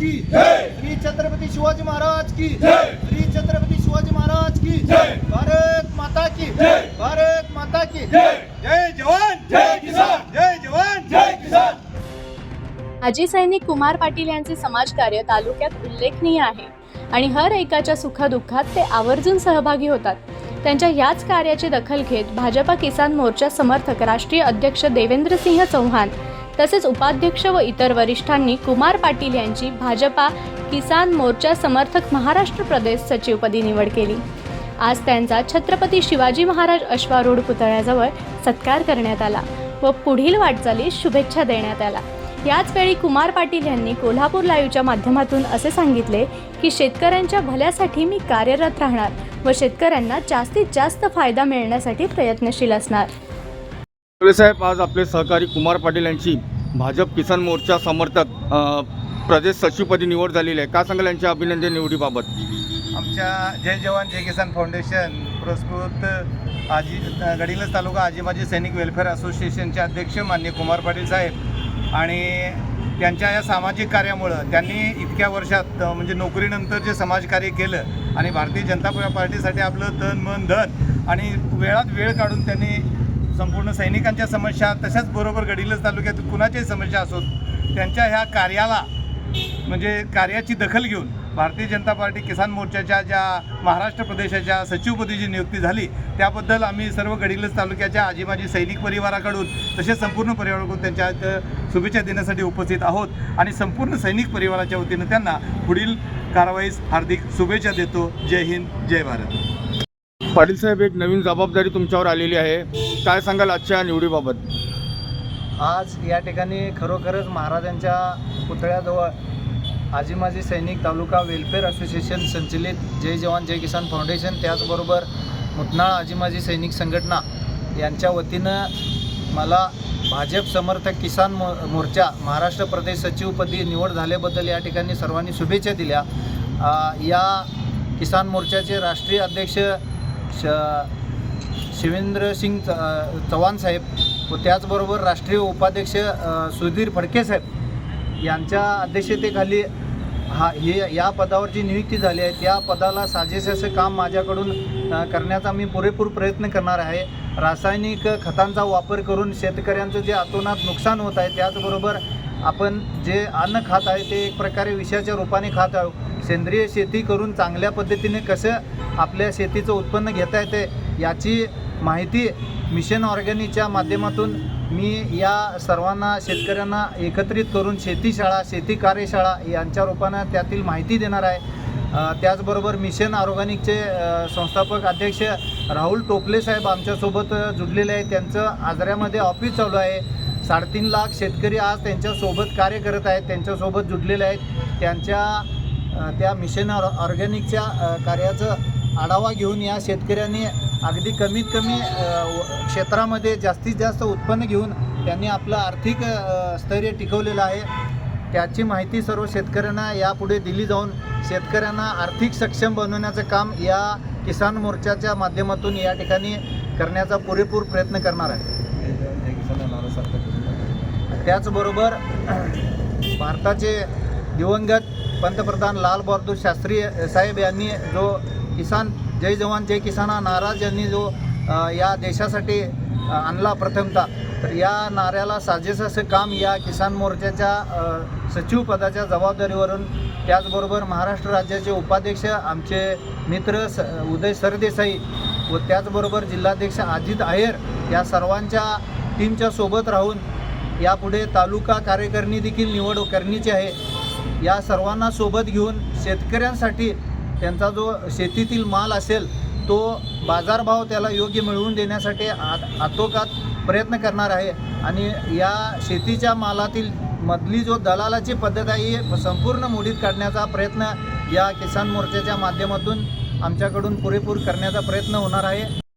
की श्री छत्रपती शिवाजी महाराज की श्री छत्रपती शिवाजी महाराज की भारत माता की भारत माता की जय। जवान। जय किसान। जय जवान। जय किसान। माजी सैनिक कुमार पाटील यांचे समाजकार्य तालुक्यात उल्लेखनीय आहे. आणि हर एकाच्या सुखदुःखात ते आवर्जून सहभागी होतात. त्यांच्या याच कार्याची दखल घेत भाजपा किसान मोर्चा समर्थक राष्ट्रीय अध्यक्ष देवेंद्रसिंह चव्हाण तसेच उपाध्यक्ष व इतर वरिष्ठांनी कुमार पाटील यांची भाजपा किसान मोर्चा समर्थक महाराष्ट्र प्रदेश सचिवपदी निवड केली. आज त्यांचा छत्रपती शिवाजी महाराज अश्वारूढ पुतळ्याजवळ सत्कार करण्यात आला व पुढील वाटचालीस शुभेच्छा देण्यात आला याच वेळी कुमार पाटील यांनी कोल्हापूर लाईव्हच्या माध्यमातून असे सांगितले की शेतकऱ्यांच्या भल्यासाठी मी कार्यरत राहणार व शेतकऱ्यांना जास्तीत जास्त फायदा मिळण्यासाठी प्रयत्नशील असणार. साहेब आज आपले सहकारी कुमार पाटील यांची भाजप किसान मोर्चा समर्थक प्रदेश सचिवपदी निवड झालेली आहे. का सांगाल यांच्या अभिनंदन निवडीबाबत? आमच्या जय जवान जय किसान फाउंडेशन पुरस्कृत आजी गडिंग्लज तालुका आजीमाजी सैनिक वेलफेअर असोसिएशनचे अध्यक्ष मान्य कुमार पाटील साहेब आणि त्यांच्या या सामाजिक कार्यामुळं त्यांनी इतक्या वर्षात म्हणजे नोकरीनंतर जे समाजकार्य केलं आणि भारतीय जनता पार्टीसाठी आपलं तन मन धन आणि वेळात वेळ काढून त्यांनी संपूर्ण सैनिकांच्या समस्या तशाच बरोबर गडिलस तालुक्यातील कुणाच्याही समस्या असोत त्यांच्या ह्या कार्याला म्हणजे कार्याची दखल घेऊन भारतीय जनता पार्टी किसान मोर्चाच्या ज्या महाराष्ट्र प्रदेशाच्या सचिवपदी जी नियुक्ती झाली त्याबद्दल आम्ही सर्व गडिलस तालुक्याच्या आजीमाजी सैनिक परिवाराकडून तसेच संपूर्ण परिवाराकडून त्यांच्या शुभेच्छा देण्यासाठी उपस्थित आहोत. आणि संपूर्ण सैनिक परिवाराच्या वतीनं त्यांना पुढील कारवाईस हार्दिक शुभेच्छा देतो. जय हिंद जय भारत. पाटील साहेब एक नवीन जबाबदारी तुमच्यावर आलेली आहे. काय सांगाल आजच्या निवडीबाबत? आज या ठिकाणी खरोखरच महाराजांच्या पुतळ्याजवळ आजीमाजी सैनिक तालुका वेलफेअर असोसिएशन संचलित जय जवान जय किसान फाउंडेशन त्याचबरोबर मुतनाळ आजीमाजी सैनिक संघटना यांच्या वतीनं मला भाजप समर्थक किसान मो मोर्चा महाराष्ट्र प्रदेश सचिवपदी निवड झाल्याबद्दल या ठिकाणी सर्वांनी शुभेच्छा दिल्या. या किसान मोर्चाचे राष्ट्रीय अध्यक्ष श शिवेंद्र सिंग च- चव्हाण साहेब व त्याचबरोबर राष्ट्रीय उपाध्यक्ष सुधीर फडके साहेब यांच्या अध्यक्षतेखाली हा हे या पदावर जी नियुक्ती झाली आहे त्या पदाला साजेसे असं काम माझ्याकडून करण्याचा मी पुरेपूर प्रयत्न करणार आहे. रासायनिक खतांचा वापर करून शेतकऱ्यांचं जे अतोनात नुकसान होत आहे त्याचबरोबर आपण जे अन्न खात आहे ते एक प्रकारे विषाच्या रूपाने खात आहोत. सेंद्रिय शेती करून चांगल्या पद्धतीने कसं आपल्या शेतीचं उत्पन्न घेता येते याची माहिती मिशन ऑर्गॅनिकच्या माध्यमातून मी या सर्वांना शेतकऱ्यांना एकत्रित करून शेतीशाळा शेती कार्यशाळा यांच्या रूपानं त्यातील माहिती देणार आहे. त्याचबरोबर मिशन ऑर्गॅनिकचे संस्थापक अध्यक्ष राहुल टोपले साहेब आमच्यासोबत जुडलेले आहेत. त्यांचं आजऱ्यामध्ये ऑफिस चालू आहे. साडेतीन लाख शेतकरी आज त्यांच्यासोबत कार्य करत आहेत त्यांच्यासोबत जुडलेले आहेत. त्यांच्या त्या मिशन ऑर ऑर्गॅनिकच्या कार्याचं आढावा घेऊन या शेतकऱ्यांनी अगदी कमीत कमी क्षेत्रामध्ये जास्तीत जास्त उत्पन्न घेऊन त्यांनी आपलं आर्थिक स्थैर्य टिकवलेलं आहे. त्याची माहिती सर्व शेतकऱ्यांना यापुढे दिली जाऊन शेतकऱ्यांना आर्थिक सक्षम बनवण्याचं काम या किसान मोर्चाच्या माध्यमातून या ठिकाणी करण्याचा पुरेपूर प्रयत्न करणार आहे. त्याचबरोबर भारताचे दिवंगत पंतप्रधान लाल बहादूर शास्त्री साहेब यांनी जो किसान जय जवान जय किसान हा नारा यांनी जो या देशासाठी आणला प्रथमता तर या नाऱ्याला साजेसं काम या किसान मोर्चाच्या सचिवपदाच्या जबाबदारीवरून त्याचबरोबर महाराष्ट्र राज्याचे उपाध्यक्ष आमचे मित्र स उदय सरदेसाई व त्याचबरोबर जिल्हाध्यक्ष अजित आहेर या सर्वांच्या टीमच्या सोबत राहून यापुढे तालुका कार्यकारिणी देखील निवड करण्याची आहे. या सर्वांना सोबत घेऊन शेतकऱ्यांसाठी त्यांचा जो शेतीतील माल असेल तो बाजारभाव त्याला योग्य मिळवून देण्यासाठी आ- आतोकात प्रयत्न करणार आहे. आणि या शेतीच्या मालातील मधली जो दलालाची पद्धत आहे ही संपूर्ण मोडीत काढण्याचा प्रयत्न या किसान मोर्चाच्या माध्यमातून आमच्याकडून पुरेपूर करण्याचा प्रयत्न होणार आहे.